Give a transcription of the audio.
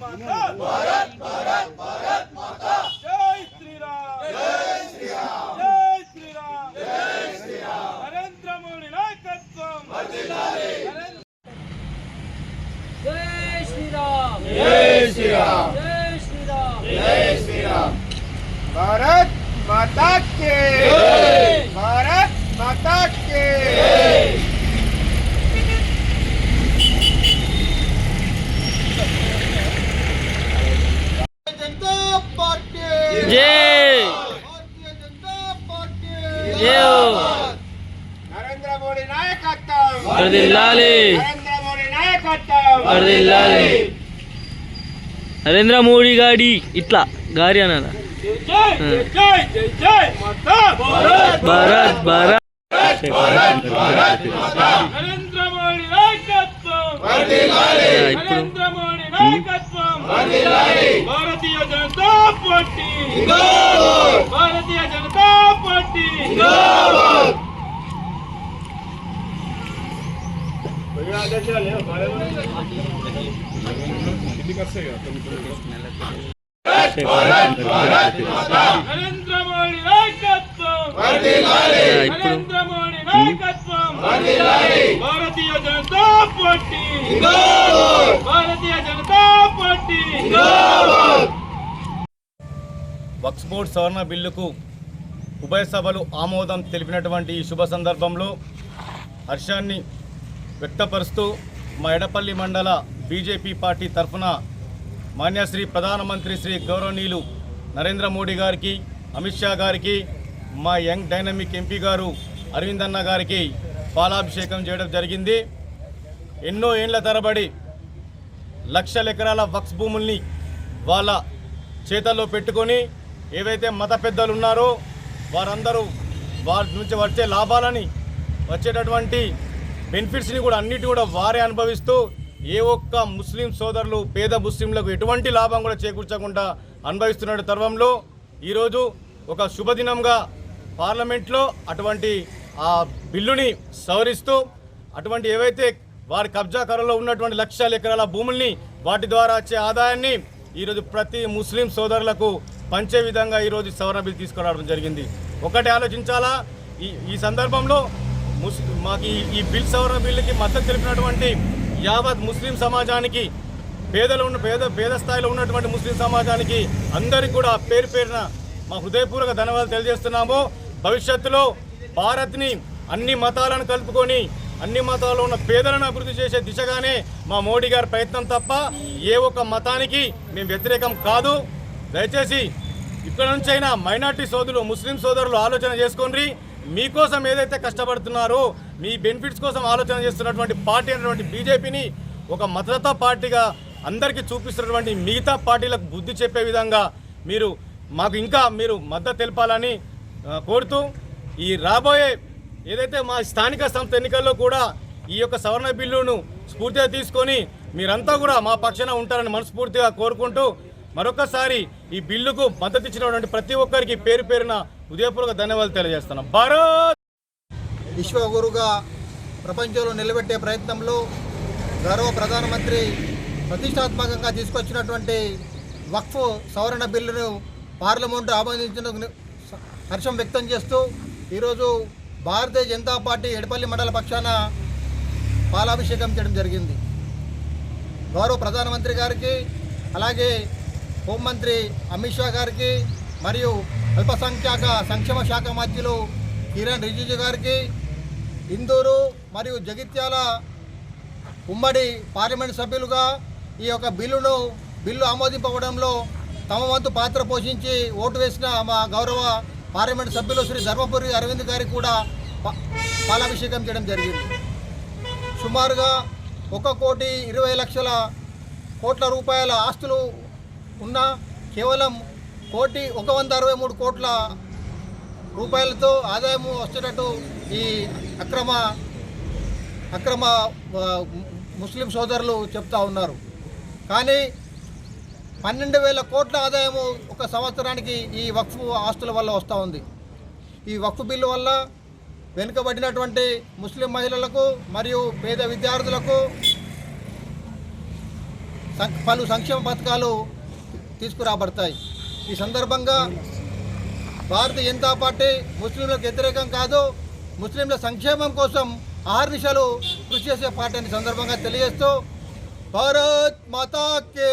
భారత్ భారత్ భారత్ మాతా జై శ్రీరామ్ జై శ్రీరామ్ జై శ్రీరామ్ జై శ్రీరామ్ నరేంద్ర మోడీ నాయకత్వం వర్ధిల్లాలి జై శ్రీరామ్ జై శ్రీరామ్ జై శ్రీరామ్ జై శ్రీరామ్ భారత్ మాతా కే మోడీ నాయకత్వం నరేంద్ర మోడీ నాయకత్వం వర్ధిల్లాలి. నరేంద్ర మోడీ గాడి ఇట్లా గారి అనాల జై జై జై జై జై మాతా భారత్ భారత్ భారత్ నరేంద్ర మోడీ నాయకత్వం ఇప్పుడు నరేంద్ర మోడీ నాయకత్వం భారతీయ జనతా పార్టీ భారతీయ జనతా పార్టీ నరేంద్ర మోడీ నాయకత్వం నరేంద్ర మోడీ నాయకత్వం Bharatiya Janata party Bharatiya Janata party Waqf board సవరణ బిల్లుకు ఉభయ సభలు ఆమోదం తెలిపినటువంటి ఈ శుభ సందర్భంలో హర్షాన్ని వ్యక్తపరుస్తూ మా ఎడపల్లి మండల బీజేపీ పార్టీ తరఫున మాన్యశ్రీ ప్రధానమంత్రి శ్రీ గౌరవనీయులు నరేంద్ర మోడీ గారికి అమిత్ షా గారికి మా యంగ్ డైనమిక్ ఎంపీ గారు అరవింద్ అన్న గారికి పాలాభిషేకం చేయడం జరిగింది. ఎన్నో ఏండ్ల తరబడి లక్షల ఎకరాల వక్స్ భూముల్ని వాళ్ళ చేతల్లో పెట్టుకొని ఏవైతే మత పెద్దలు ఉన్నారో వారందరూ వారి నుంచి వచ్చే లాభాలని వచ్చేటటువంటి బెనిఫిట్స్ని కూడా అన్నిటి కూడా వారే అనుభవిస్తూ ఏ ఒక్క ముస్లిం సోదరులు పేద ముస్లింలకు ఎటువంటి లాభం కూడా చేకూర్చకుండా అనుభవిస్తున్న తర్వంలో ఈరోజు ఒక శుభదినంగా పార్లమెంట్లో అటువంటి ఆ బిల్లుని సవరిస్తూ అటువంటి ఏవైతే వారి కబ్జాకారంలో ఉన్నటువంటి లక్షల ఎకరాల భూముల్ని వాటి ద్వారా వచ్చే ఆదాయాన్ని ఈరోజు ప్రతి ముస్లిం సోదరులకు పంచే విధంగా ఈరోజు సవరణ బిల్లు తీసుకురావడం జరిగింది. ఒకటి ఆలోచించాలా? ఈ ఈ సందర్భంలో మాకు ఈ బిల్ సవరణ బిల్లుకి మద్దతు తెలిపినటువంటి యావత్ ముస్లిం సమాజానికి పేదలు ఉన్న పేద పేద స్థాయిలో ఉన్నటువంటి ముస్లిం సమాజానికి అందరికీ కూడా పేరు పేరున మా హృదయపూర్వక ధన్యవాదాలు తెలియజేస్తున్నాము. భవిష్యత్తులో భారత్ని అన్ని మతాలను కలుపుకొని అన్ని మతాల్లో ఉన్న పేదలను అభివృద్ధి చేసే దిశగానే మా మోడీ గారి ప్రయత్నం తప్ప ఏ ఒక్క మతానికి మేము వ్యతిరేకం కాదు. దయచేసి ఇక్కడ నుంచి అయినా మైనార్టీ సోదరులు ముస్లిం సోదరులు ఆలోచన చేసుకోండి. మీకోసం ఏదైతే కష్టపడుతున్నారో మీ బెనిఫిట్స్ కోసం ఆలోచన చేస్తున్నటువంటి పార్టీ అయినటువంటి బీజేపీని ఒక మతదత్త పార్టీగా అందరికీ చూపిస్తున్నటువంటి మిగతా పార్టీలకు బుద్ధి చెప్పే విధంగా మీరు మాకు ఇంకా మీరు మద్దతు తెలపాలని కోరుతూ ఈ రాబోయే ఏదైతే మా స్థానిక సంస్థ ఎన్నికల్లో కూడా ఈ యొక్క సవరణ బిల్లును స్ఫూర్తిగా తీసుకొని మీరంతా కూడా మా పక్షాన ఉంటారని మనస్ఫూర్తిగా కోరుకుంటూ మరొకసారి ఈ బిల్లుకు మద్దతు ఇచ్చినటువంటి ప్రతి ఒక్కరికి పేరు పేరున ఉదయపూర్వక ధన్యవాదాలు తెలియజేస్తున్నాం. భారత్! విశ్వగురుగా ప్రపంచంలో నిలబెట్టే ప్రయత్నంలో గౌరవ ప్రధానమంత్రి ప్రతిష్టాత్మకంగా తీసుకొచ్చినటువంటి వక్ఫ్ సవరణ బిల్లును పార్లమెంటు ఆమోదించినందుకు హర్షం వ్యక్తం చేస్తూ ఈరోజు భారతీయ జనతా పార్టీ ఎడపల్లి మండల పక్షాన పాలాభిషేకం చేయడం జరిగింది. గౌరవ ప్రధానమంత్రి గారికి అలాగే హోంమంత్రి అమిత్ షా గారికి మరియు అల్పసంఖ్యాక సంక్షేమ శాఖ మంత్రులు కిరణ్ రిజిజు గారికి ఇందూరు మరియు జగిత్యాల ఉమ్మడి పార్లమెంట్ సభ్యులుగా ఈ యొక్క బిల్లును బిల్లు ఆమోదింపడంలో తమ వంతు పాత్ర పోషించి ఓటు వేసిన మా గౌరవ పార్లమెంట్ సభ్యులు శ్రీ ధర్మపురి అరవింద్ గారికి కూడా పాలాభిషేకం చేయడం జరిగింది. సుమారుగా ఒక కోటి ఇరవై లక్షల కోట్ల రూపాయల ఆస్తులు ఉన్న కేవలం కోటి ఒక వంద అరవై మూడు కోట్ల రూపాయలతో ఆదాయము వచ్చేటట్టు ఈ అక్రమ అక్రమ ముస్లిం సోదరులు చెప్తా ఉన్నారు. కానీ పన్నెండు వేల కోట్ల ఆదాయము ఒక సంవత్సరానికి ఈ వక్ఫ్ ఆస్తుల వల్ల వస్తూ ఉంది. ఈ వక్ఫ్ బిల్లు వల్ల వెనుకబడినటువంటి ముస్లిం మహిళలకు మరియు పేద విద్యార్థులకు సం- పలు సంక్షేమ పథకాలు తీసుకురాబడతాయి. ఈ సందర్భంగా భారతీయ జనతా పార్టీ ముస్లింలకు వ్యతిరేకం కాదు ముస్లింల సంక్షేమం కోసం ఆహర్నిశలు కృషి చేసే పార్టీ అనే సందర్భంగా తెలియజేస్తూ భారత్ మాతాకే